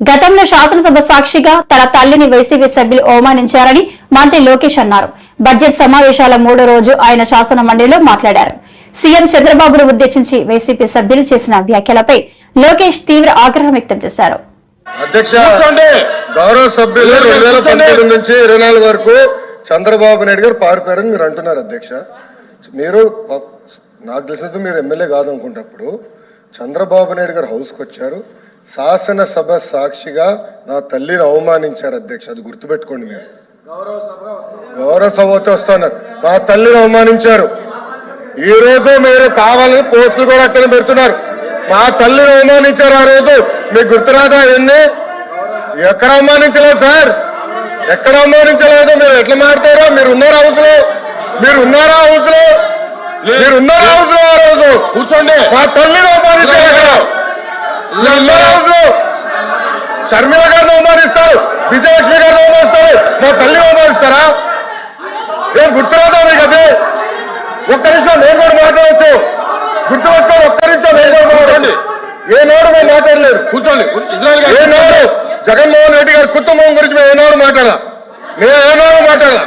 గతంలో శాసనసభ సాక్షిగా తన తల్లిని వైసీపీ సభ్యులు అవమానించారని మంత్రి లోకేష్ అన్నారు బడ్జెట్ సమావేశాల మూడో రోజు ఆయన శాసన మండలిలో మాట్లాడారు సీఎం చంద్రబాబును ఉద్దేశించి వైసీపీ సభ్యులు చేసిన వ్యాఖ్యలపై లోకేష్ తీవ్ర ఆగ్రహం వ్యక్తం చేశారు అధ్యక్ష కూర్చోండి. గౌరవ సభ్యులు కూర్చోండి. రెండు వేల కూర్చోండి. పంతొమ్మిది నుంచి ఇరవై నాలుగు వరకు చంద్రబాబు నాయుడు గారు పారిపోయారని మీరు అంటున్నారు అధ్యక్ష మీరు నాకు తెలిసినంత మీరు ఎమ్మెల్యే కాదు అనుకుంటప్పుడు చంద్రబాబు నాయుడు గారు హౌస్కి వచ్చారు శాసనసభ సాక్షిగా నా తల్లిని అవమానించారు అధ్యక్ష అది గుర్తుపెట్టుకోండి మీరు. గౌరవ సభతో వస్తున్నారు మా తల్లిని అవమానించారు. ఈ రోజు మీరు కావాలని పోస్టులు కూడా అక్కడ పెడుతున్నారు. మా తల్లిని అవమానించారు ఆ రోజు. మీకు గుర్తురాదా ఎన్ని ఎక్కడ అవమానించలేదు సార్. ఎక్కడ అవమానించలేదు? మీరు ఎట్లా మారుతారో? మీరు ఉన్నారా హౌస్లో మీరు ఉన్నారా హౌస్లో మీరు ఉన్నారా హౌస్లో ఆ రోజు? కూర్చోండి. మా తల్లిని అవమానించారు అక్కడ మీరు ఉన్నారా హౌస్లో షర్మిల గారిని అవమానిస్తారు విజయలక్ష్మి గారిని అవమానిస్తారు. మా తల్లిని అవమానిస్తారా? ఏం గుర్తురాదా మీకు అది? ఒక్క నిమిషం నేను కూడా మాట్లాడవచ్చు గుర్తుపెట్టుకోండి ఒక్క నిమిషం నేను కూడా మాట్లాడండి ఏ నోడు మేము మాట్లాడలేదు. కూర్చోండి. ఏనాడు జగన్మోహన్ రెడ్డి గారి కుటుంబం గురించి మేము ఏనాడు మాట్లాడాల? మేము ఏనాడు మాట్లాడాల?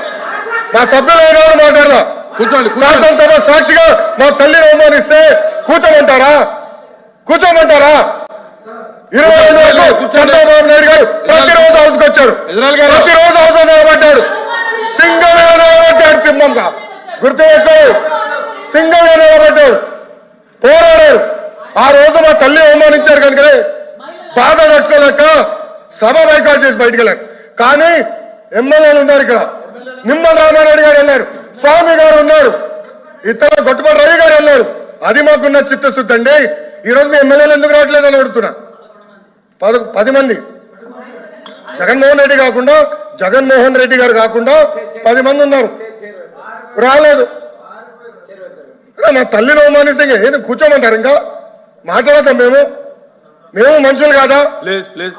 మా సభ్యులు ఏనాడు మాట్లాడాల? కూర్చోండి కూర్చోండి. శాసనసభ సాక్షిగా మా తల్లిని అవమానిస్తే కూర్చోమంటారా? కూర్చోమంటారా? ఇరవై. చంద్రబాబు నాయుడు గారు ప్రతిరోజు హౌస్కి వచ్చారు. ప్రతిరోజు హౌస్ నిలబడ్డాడు. సింగిల్గా నిలబడ్డాడు సింహంగా. గుర్తుపెట్టు సింగిల్గా నిలబడ్డాడు. పోరాడాడు. ఆ రోజు మా తల్లి అవమానించారు కనుకనే బాధ నట్టుకోలేక సభ బైకాట్ చేసి బయటికి వెళ్ళారు. కానీ ఎమ్మెల్యేలు ఉన్నారు ఇక్కడ. నిమ్మల రామారెడ్డి గారు వెళ్ళారు. స్వామి గారు ఉన్నారు. ఇతర గొట్టపాటి రవి గారు వెళ్ళారు. అది మాకున్న చిత్తశుద్ధి అండి. ఈ రోజు మీ ఎమ్మెల్యేలు ఎందుకు రావట్లేదని అడుగుతున్నా. పద పది మంది. జగన్మోహన్ రెడ్డి కాకుండా జగన్మోహన్ రెడ్డి గారు కాకుండా పది మంది ఉన్నారు. రాలేదు. మా తల్లిని అవమానిస్తే ఏంటి కూర్చోమంటారు ఇంకా? మాట్లాడతాం మేము. మేము మనుషులు కాదా?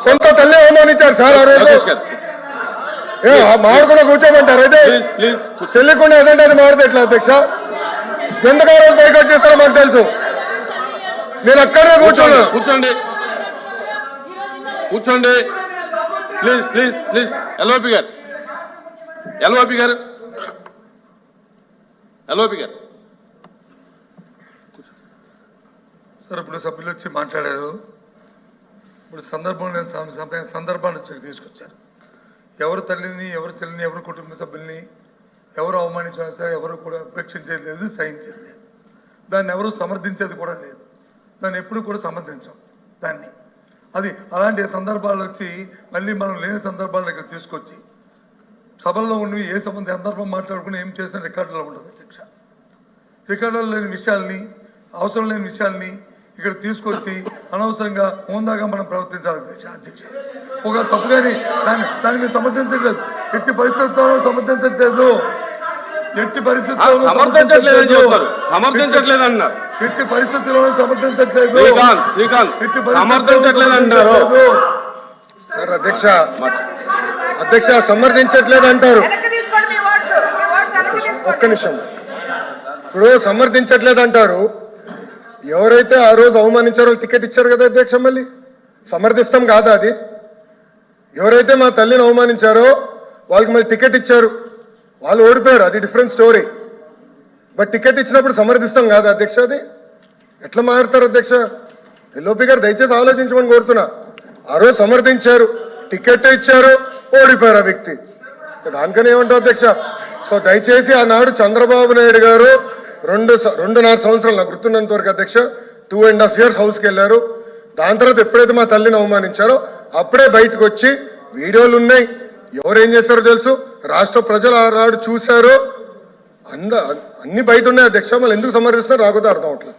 సొంత తల్లి అవమానించారు సార్ ఆ రోజు. మాడుకున్న కూర్చోమంటారు. అయితే తెలియకుండా ఏదంటే అది మారుతుంది ఎట్లా అధ్యక్ష? ఎందుకు ఆ రోజు బైకౌట్ చేస్తారో మాకు తెలుసు. నేను అక్కడే కూర్చోను కూర్చోండి. కూర్చోండి. ప్లీజ్ ప్లీజ్ ప్లీజ్ ఎల్ఓపి గారు. ఎల్ఓపి గారు. ఎల్ఓపి గారు. సార్ ఇప్పుడు సభ్యులు వచ్చి మాట్లాడారు. ఇప్పుడు సందర్భం లేని సందర్భాన్ని వచ్చి తీసుకొచ్చారు. ఎవరు తల్లిని ఎవరు చెల్లిని ఎవరు కుటుంబ సభ్యుల్ని ఎవరు అవమానించినా సరే ఎవరు కూడా ఉపేక్షించేది లేదు సహించేది లేదు. దాన్ని ఎవరు సమర్థించేది కూడా లేదు. దాన్ని ఎప్పుడు కూడా సమర్థించాం దాన్ని. అది అలాంటి సందర్భాలు వచ్చి మళ్ళీ మనం లేని సందర్భాలను ఇక్కడ తీసుకొచ్చి సభల్లో ఉండి ఏ సంబంధం సందర్భం మాట్లాడుకుని ఏం చేసిన రికార్డులో ఉండదు అధ్యక్ష. రికార్డులో లేని విషయాల్ని అవసరం లేని విషయాల్ని ఇక్కడ తీసుకొచ్చి అనవసరంగా హోందాగా మనం ప్రవర్తించాలి అధ్యక్ష అధ్యక్ష. ఒక తప్పు కానీ దాన్ని దాన్ని మీరు సమర్థించట్లేదు. ఎట్టి పరిస్థితుల్లో సమర్థించట్లేదు. ఎట్టి పరిస్థితుల్లో సమర్థించట్లేదని చెప్తారు. సమర్థించట్లేదు అంటున్నారు ఎట్టి పరిస్థితుల్లో సమర్థించట్లేదు. సమర్థించట్లేదు అంటారు. సార్ అధ్యక్ష అధ్యక్ష సమర్థించట్లేదు అంటారు. ఒక్క నిమిషం. ఇప్పుడు సమర్థించట్లేదు అంటారు. ఎవరైతే ఆ రోజు అవమానించారో టికెట్ ఇచ్చారు కదా అధ్యక్ష మళ్ళీ? సమర్థిస్తాం కాదా అది? ఎవరైతే మా తల్లిని అవమానించారో వాళ్ళకి మళ్ళీ టికెట్ ఇచ్చారు. వాళ్ళు ఓడిపోయారు. అది డిఫరెంట్ స్టోరీ. బట్ టికెట్ ఇచ్చినప్పుడు సమర్థిస్తాం కాదు అధ్యక్ష అది. ఎట్లా మారుతారు అధ్యక్ష? ఎల్ఓపి గారు దయచేసి ఆలోచించమని కోరుతున్నా. ఆ రోజు సమర్థించారు టికెట్ ఇచ్చారు ఓడిపోయారు ఆ వ్యక్తి. దానికని ఏమంటారు అధ్యక్ష? సో దయచేసి ఆనాడు చంద్రబాబు నాయుడు గారు రెండు స- రెండున్నర సంవత్సరాలు నాకు గుర్తున్నంత వరకు అధ్యక్ష టూ అండ్ హాఫ్ ఇయర్స్ హౌస్కి వెళ్ళారు. దాని తర్వాత ఎప్పుడైతే మా తల్లిని అవమానించారో అప్పుడే బయటకు వచ్చి వీడియోలు ఉన్నాయి. ఎవరు ఏం చేస్తారో తెలుసు? రాష్ట్ర ప్రజలు ఆనాడు చూశారు. అంద అన్ని బయట ఉన్నాయి. అధ్యక్ష మళ్ళీ ఎందుకు సమర్థిస్తారు? రాకపోతే అర్థం అవట్లేదు.